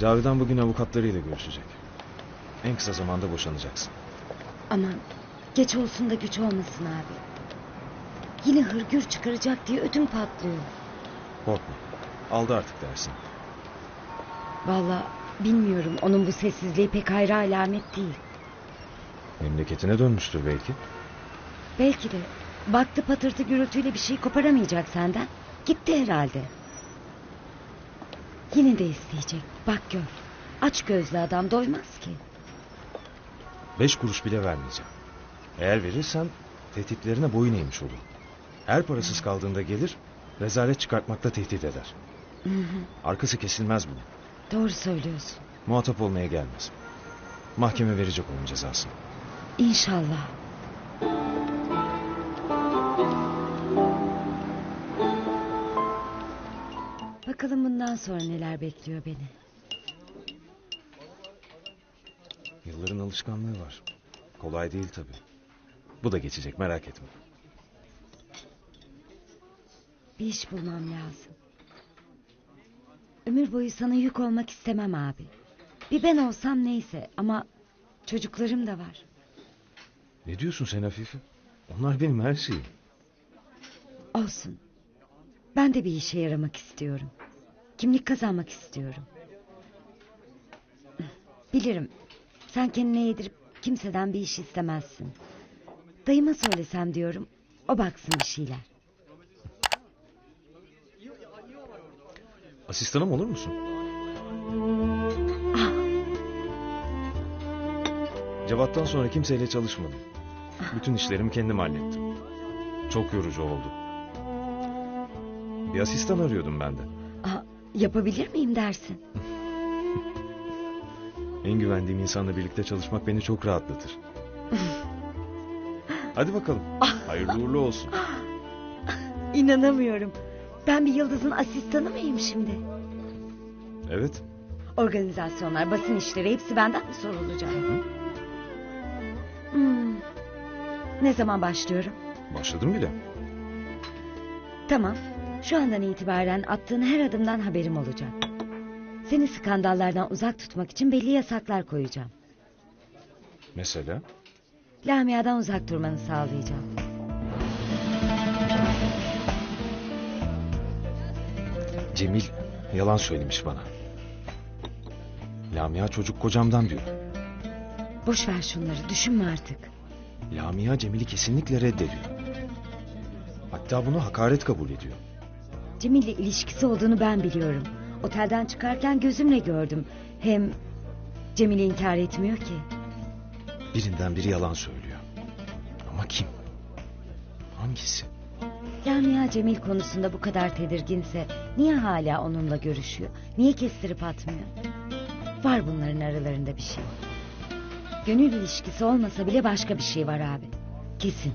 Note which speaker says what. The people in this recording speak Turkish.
Speaker 1: Cavidan bugün avukatlarıyla görüşecek. En kısa zamanda boşanacaksın.
Speaker 2: Aman geç olsun da güç olmasın abi. Yine hırgür çıkaracak diye ödüm patlıyor.
Speaker 1: Korkma. Aldı artık dersini.
Speaker 2: Vallahi bilmiyorum onun bu sessizliği pek hayra alamet değil.
Speaker 1: Memleketine dönmüştür belki.
Speaker 2: Belki de baktı patırtı gürültüyle bir şey koparamayacak senden. Gitti herhalde. Yine de isteyecek. Bak gör. Aç gözlü adam doymaz ki.
Speaker 1: Beş kuruş bile vermeyeceğim. Eğer verirsen tehditlerine boyun eğmiş olur. Her parasız kaldığında gelir, rezalet çıkartmakta tehdit eder. Arkası kesilmez bunun.
Speaker 2: Doğru söylüyorsun.
Speaker 1: Muhatap olmaya gelmez. Mahkeme verecek onun cezasını.
Speaker 2: İnşallah. Bakalım bundan sonra neler bekliyor beni.
Speaker 1: Yılların alışkanlığı var. Kolay değil tabii. Bu da geçecek merak etme.
Speaker 2: Bir iş bulmam lazım. Ömür boyu sana yük olmak istemem abi. Bir ben olsam neyse ama çocuklarım da var.
Speaker 1: Ne diyorsun sen Hafife? Onlar benim her şeyim.
Speaker 2: Olsun. Ben de bir işe yaramak istiyorum. Kimlik kazanmak istiyorum. Bilirim. Sen kendine yedirip kimseden bir iş istemezsin. Dayıma söylesem diyorum. O baksın bir şeyler.
Speaker 1: Asistanım olur musun? Cevat'tan sonra kimseyle çalışmadım. Bütün işlerimi kendim hallettim. Çok yorucu oldu. Bir asistan arıyordum ben de.
Speaker 2: Aa, yapabilir miyim dersin?
Speaker 1: En güvendiğim insanla birlikte çalışmak beni çok rahatlatır. Hadi bakalım. Hayırlı uğurlu olsun.
Speaker 2: İnanamıyorum. Ben bir yıldızın asistanı mıyım şimdi?
Speaker 1: Evet.
Speaker 2: Organizasyonlar, basın işleri hepsi benden mi sorulacak? Hmm. Ne zaman başlıyorum?
Speaker 1: Başladım bile.
Speaker 2: Tamam. Şu andan itibaren attığın her adımdan haberim olacak. Seni skandallardan uzak tutmak için belli yasaklar koyacağım.
Speaker 1: Mesela?
Speaker 2: Lamia'dan uzak durmanı sağlayacağım.
Speaker 1: Cemil yalan söylemiş bana. Lamia çocuk kocamdan diyor.
Speaker 2: Boş ver şunları, düşünme artık.
Speaker 1: Lamia Cemil'i kesinlikle reddediyor. Hatta bunu hakaret kabul ediyor.
Speaker 2: Cemil'le ilişkisi olduğunu ben biliyorum. Otelden çıkarken gözümle gördüm. Hem Cemil intihar etmiyor ki.
Speaker 1: Birinden biri yalan söylüyor. Ama kim? Hangisi?
Speaker 2: Lamia Cemil konusunda bu kadar tedirginse niye hala onunla görüşüyor? Niye kestirip atmıyor? Var bunların aralarında bir şey. Gönül ilişkisi olmasa bile başka bir şey var abi. Kesin.